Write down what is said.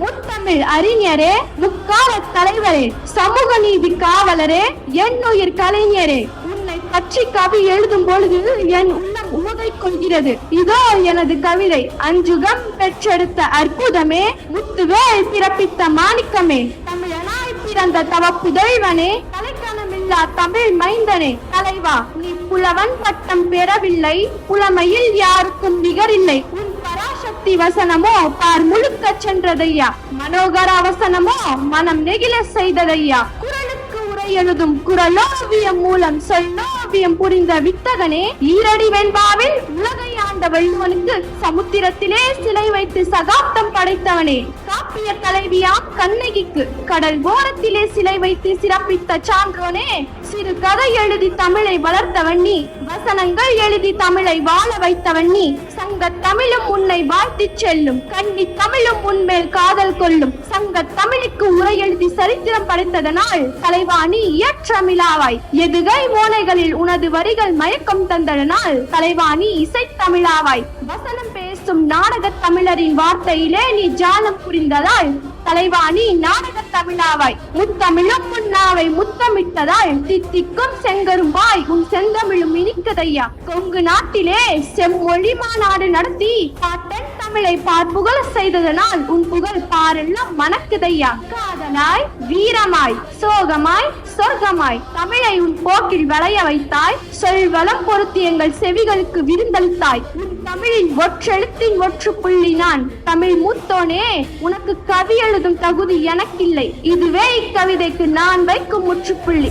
முத்தமிழ் அறிஞரே முக்கால தலைவரே சமூக நீதி காவலரே என்னுயிர் கலைஞரே உன்னை பற்றி கவி எழுதும் பொழுது என் உள்ளம் உவகை கொள்கிறது. இதோ எனது கவிதை அஞ்சுகம் பெற்றெடுத்த அற்புதமே முத்துவே பிறப்பித்த மாணிக்கமே தமிழனாய் பிறந்த தவ புதைவனே தலைக்கணமில்லா தமிழ் மைந்தனே தலைவா நீ புலவன் பட்டம் பெறவில்லை புலமையில் யாருக்கும் நிகரில்லை உன் பராசக்தி வசனமோ? பார் முழுக்க சென்றதையா? மனோகர வசனமோ? மனம் நெகிழ செய்ததையா? குரலுக்கு உரை எழுதும் குரலோவியம் மூலம் சொல்லோவியம் புரிந்த வித்தகனே ஈரடி வெண்பாவில் உலகை ஆண்ட வள்ளுவனுக்கு சமுத்திரத்திலே சிலை வைத்து சகாப்தம் படைத்தவனே. காப்பிய தலைவியாம் கண்ணகிக்கு கடல் ஓரத்திலே சிலை வைத்து சிறப்பித்த சான்றோனே சிறு கதை எழுதி தமிழை வளர்த்தவன் நீ வசனங்கள் எழுதி தமிழை வாழ வைத்தவன் நீ. சங்க தமிழும் உன்னை வாழ்த்தி செல்லும். கண்ணி தமிழும் உன்மேல் காதல் கொள்ளும். சங்க தமிழுக்கு உரை எழுதி சரித்திரம் படைத்ததனால் தலைவாணி இயற்றமிழாவாய் எதுகை மோனைகளில் உனது வரிகள் மயக்கம் தந்ததனால் தலைவாணி இசை இசைத்தமிழாவாய் வசனம் பேசும் நாடகத் தமிழரின் வார்த்தையிலே நீ ஜாலம் புரிந்ததால் கலைவாணி நாடக தமிழாவாய். முத்தமிழும் முன்னாவை முத்தமிட்டதாய் தித்திக்கும் செங்கரும்பாய் உன் செந்தமிழும் இனிக்கதையா? கொங்கு நாட்டிலே செம்மொழி மாநாடு நடத்தி பாட்டன் தமிழை பார்ப்புகழ செய்ததனால் உன் புகழ் பாரெல்லாம் மணக்குதையா? காதலாய் வீரமாய் சோகமாய் சொர்க்கமாய். தமிழை உன் போக்கில் வளைய வைத்தாய். சொல்வளம் பொருத்தி எங்கள் செவிகளுக்கு விருந்தளித்தாய். உன் தமிழின் ஒற்றெழுத்தின் ஒற்று புள்ளி நான் தமிழ் மூத்தோனே உனக்கு கவி எழுதும் தகுதி எனக்கில்லை. இதுவே இக்கவிதைக்கு நான் வைக்கும் முற்றுப்புள்ளி